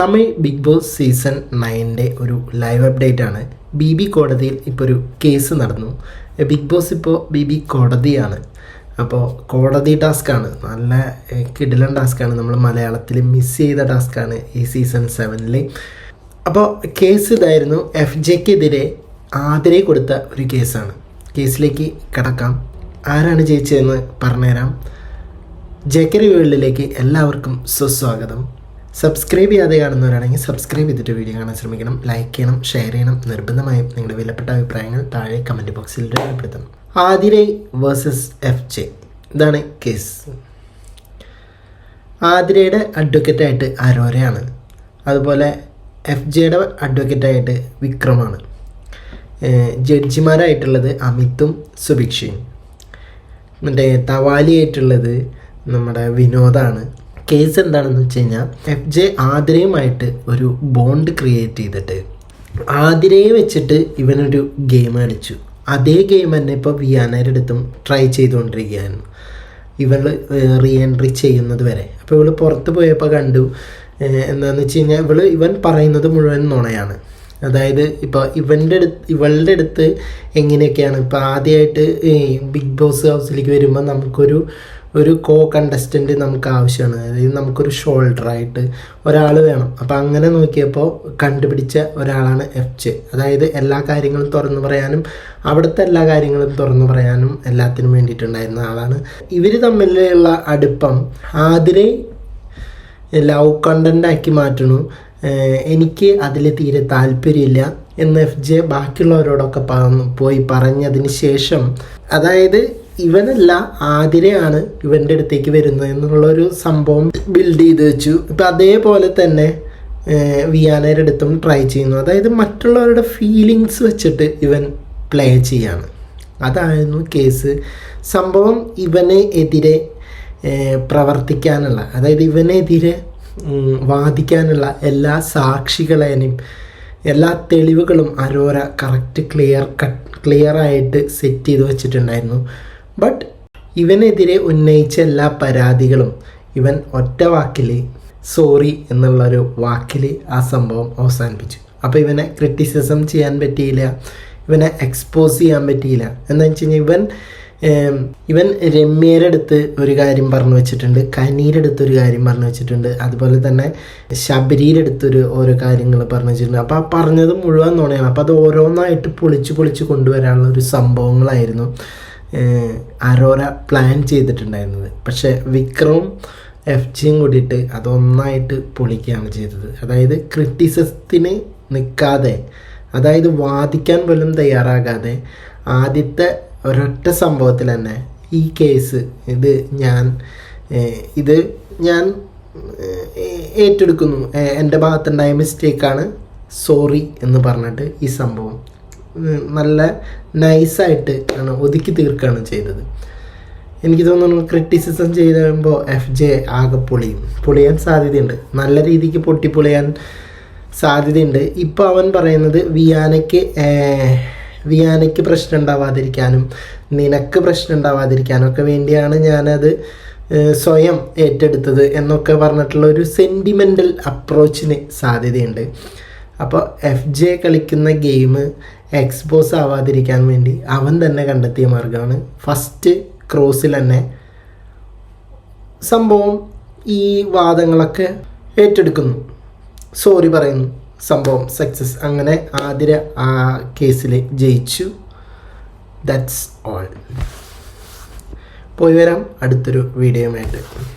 Tamil Big Boss season നയന്റെ ഒരു live update ആണ്. ബി ബി കോടതിയിൽ ഇപ്പോൾ ഒരു കേസ് നടന്നു. ബിഗ് ബോസ് ഇപ്പോൾ ബി ബി കോടതിയാണ്. അപ്പോൾ കോടതി ടാസ്ക്കാണ് നല്ല കിടിലൻ ടാസ്ക്കാണ് നമ്മൾ മലയാളത്തിൽ മിസ് ചെയ്ത ടാസ്ക്കാണ് ഈ സീസൺ സെവനിൽ അപ്പോൾ കേസ് ഇതായിരുന്നു. എഫ് ജെക്കെതിരെ ആതിരെ കൊടുത്ത ഒരു കേസാണ്. കേസിലേക്ക് കടക്കാം. ആരാണ് ജയിച്ചതെന്ന് പറഞ്ഞുതരാം. ജെക്കറി വേൾഡിലേക്ക് എല്ലാവർക്കും സുസ്വാഗതം. സബ്സ്ക്രൈബ് ചെയ്യാതെ കാണുന്നവരാണെങ്കിൽ സബ്സ്ക്രൈബ് ചെയ്തിട്ട് വീഡിയോ കാണാൻ ശ്രമിക്കണം. ലൈക്ക് ചെയ്യണം ഷെയർ ചെയ്യണം. നിർബന്ധമായും നിങ്ങളുടെ വിലപ്പെട്ട അഭിപ്രായങ്ങൾ താഴെ കമന്റ് ബോക്സിൽ രേഖപ്പെടുത്തണം. ആതിരൈ വേഴ്സസ് എഫ് ജെ ഇതാണ് കേസ് ആതിരയുടെ അഡ്വക്കേറ്റായിട്ട് അരോരയാണ് അതുപോലെ എഫ് ജെയുടെ അഡ്വക്കേറ്റായിട്ട് വിക്രമാണ്. ജഡ്ജിമാരായിട്ടുള്ളത് അമിതും സുഭിക്ഷയും. മറ്റേ തവാലിയായിട്ടുള്ളത് നമ്മുടെ വിനോദാണ്. കേസ് എന്താണെന്ന് വെച്ച് കഴിഞ്ഞാൽ എഫ് ജെ ആതിരയുമായിട്ട് ഒരു ബോണ്ട് ക്രിയേറ്റ് ചെയ്തിട്ട് ആതിരയെ വെച്ചിട്ട് ഇവനൊരു ഗെയിം കളിച്ചു അതേ ഗെയിം തന്നെ ഇപ്പോൾ വിയാനയുടെ അടുത്തും ട്രൈ ചെയ്തുകൊണ്ടിരിക്കുകയാണ്. ഇവൾ റീ എൻട്രി ചെയ്യുന്നത് വരെ. അപ്പോൾ ഇവൾ പുറത്ത് പോയപ്പോൾ കണ്ടു എന്താണെന്ന് വെച്ച് കഴിഞ്ഞാൽ ഇവൾ ഇവൻ പറയുന്നത് മുഴുവൻ നുണയാണ്. അതായത് ഇപ്പോൾ ഇവന്റെ അടുത്ത് ഇവളുടെ അടുത്ത് എങ്ങനെയൊക്കെയാണ്? ഇപ്പോൾ ആദ്യമായിട്ട് ബിഗ് ബോസ് ഹൗസിലേക്ക് വരുമ്പോൾ നമുക്കൊരു ഒരു കോ കണ്ടസ്റ്റന്റ് നമുക്ക് ആവശ്യമാണ് അതായത് നമുക്കൊരു ഷോൾഡറായിട്ട് ഒരാൾ വേണം. അപ്പോൾ അങ്ങനെ നോക്കിയപ്പോൾ കണ്ടുപിടിച്ച ഒരാളാണ് എഫ് ജെ അതായത് എല്ലാ കാര്യങ്ങളും തുറന്നു പറയാനും അവിടുത്തെ എല്ലാ കാര്യങ്ങളും തുറന്നു പറയാനും എല്ലാത്തിനും വേണ്ടിയിട്ടുണ്ടായിരുന്ന ആളാണ്. ഇവർ തമ്മിലുള്ള അടുപ്പം ആതിരെ ലവ് കണ്ടന്റ് ആക്കി മാറ്റണു. എനിക്ക് അതിൽ തീരെ താല്പര്യമില്ല എന്ന് എഫ് ജെ ബാക്കിയുള്ളവരോടൊക്കെ പോയി പറഞ്ഞതിന് ശേഷം അതായത് ഇവനല്ല ആതിരയാണ് ഇവന്റെ അടുത്തേക്ക് വരുന്നത് എന്നുള്ളൊരു സംഭവം ബിൽഡ് ചെയ്ത് വെച്ചു. ഇപ്പം അതേപോലെ തന്നെ വിയാനയുടെ അടുത്തും ട്രൈ ചെയ്യുന്നു. അതായത് മറ്റുള്ളവരുടെ ഫീലിങ്സ് വെച്ചിട്ട് ഇവൻ പ്ലേ ചെയ്യാണ്. അതായിരുന്നു കേസ് സംഭവം ഇവനെ എതിരെ പ്രവർത്തിക്കാനുള്ള അതായത് ഇവനെതിരെ വാദിക്കാനുള്ള എല്ലാ സാക്ഷികളേനും എല്ലാ തെളിവുകളും അരോര കറക്റ്റ് ക്ലിയർ കട്ട് ക്ലിയറായിട്ട് സെറ്റ് ചെയ്ത് വെച്ചിട്ടുണ്ടായിരുന്നു. ബട്ട് ഇവനെതിരെ ഉന്നയിച്ച എല്ലാ പരാതികളും ഇവൻ ഒറ്റ വാക്കിൽ സോറി എന്നുള്ളൊരു വാക്കിൽ ആ സംഭവം അവസാനിപ്പിച്ചു. അപ്പോൾ ഇവനെ ക്രിറ്റിസിസം ചെയ്യാൻ പറ്റിയില്ല ഇവനെ എക്സ്പോസ് ചെയ്യാൻ പറ്റിയില്ല. എന്താ വെച്ച് കഴിഞ്ഞാൽ ഇവൻ ഇവൻ രമ്യയുടെ അടുത്ത് ഒരു കാര്യം പറഞ്ഞു വെച്ചിട്ടുണ്ട് കനീരുടെ അടുത്ത് ഒരു കാര്യം പറഞ്ഞു വെച്ചിട്ടുണ്ട് അതുപോലെ തന്നെ ശബരിയുടെ അടുത്തൊരു ഓരോ കാര്യങ്ങൾ പറഞ്ഞു വെച്ചിട്ടുണ്ട്. അപ്പോൾ ആ പറഞ്ഞത് മുഴുവൻ നുണയാണ്. അപ്പോൾ അത് ഓരോന്നായിട്ട് പൊളിച്ച് പൊളിച്ച് കൊണ്ടുവരാനുള്ള ഒരു സംഭവങ്ങളായിരുന്നു. അരോര പ്ലാൻ ചെയ്തിട്ടുണ്ടായിരുന്നത്. പക്ഷേ വിക്രവും എഫ് ജിയും കൂടിയിട്ട് അതൊന്നായിട്ട് പൊളിക്കുകയാണ് ചെയ്തത്. അതായത് ക്രിറ്റിസിസത്തിന് നിൽക്കാതെ അതായത് വാദിക്കാൻ പോലും തയ്യാറാകാതെ ആദ്യത്തെ ഒരൊറ്റ സംഭവത്തിൽ തന്നെ ഈ കേസ് ഇത് ഞാൻ ഇത് ഞാൻ ഏറ്റെടുക്കുന്നു. എന്റെ ഭാഗത്തുണ്ടായ മിസ്റ്റേക്കാണ് സോറി എന്ന് പറഞ്ഞിട്ട് ഈ സംഭവം നല്ല നൈസായിട്ട് ആണ് ഒതുക്കി തീർക്കുകയാണ് ചെയ്തത് എനിക്ക് തോന്നുന്നു ക്രിറ്റിസിസം ചെയ്ത് കഴിയുമ്പോൾ എഫ് ജെ ആകെ പൊളിയും. പൊളിയാൻ സാധ്യതയുണ്ട്. നല്ല രീതിക്ക് പൊട്ടിപ്പൊളിയാൻ സാധ്യതയുണ്ട്. ഇപ്പോൾ അവൻ പറയുന്നത് വിയാനയ്ക്ക് വിയാനയ്ക്ക് പ്രശ്നം ഉണ്ടാവാതിരിക്കാനും നിനക്ക് പ്രശ്നം ഉണ്ടാവാതിരിക്കാനും ഒക്കെ വേണ്ടിയാണ് ഞാനത് സ്വയം ഏറ്റെടുത്തത് എന്നൊക്കെ പറഞ്ഞിട്ടുള്ള ഒരു സെന്റിമെന്റൽ അപ്രോച്ചിന് സാധ്യതയുണ്ട്. അപ്പോൾ എഫ് ജെ കളിക്കുന്ന ഗെയിം എക്സ്പോസ് ആവാതിരിക്കാൻ വേണ്ടി അവൻ തന്നെ കണ്ടെത്തിയ മാർഗമാണ്. ഫസ്റ്റ് ക്രോസിൽ തന്നെ സംഭവം ഈ വാദങ്ങളൊക്കെ ഏറ്റെടുക്കുന്നു. സോറി പറയുന്നു. സംഭവം സക്സസ് അങ്ങനെ ആതിര ആ കേസിൽ ജയിച്ചു. ദാറ്റ്സ് ഓൾ പോയി വരാം. അടുത്തൊരു വീഡിയോയുമായിട്ട്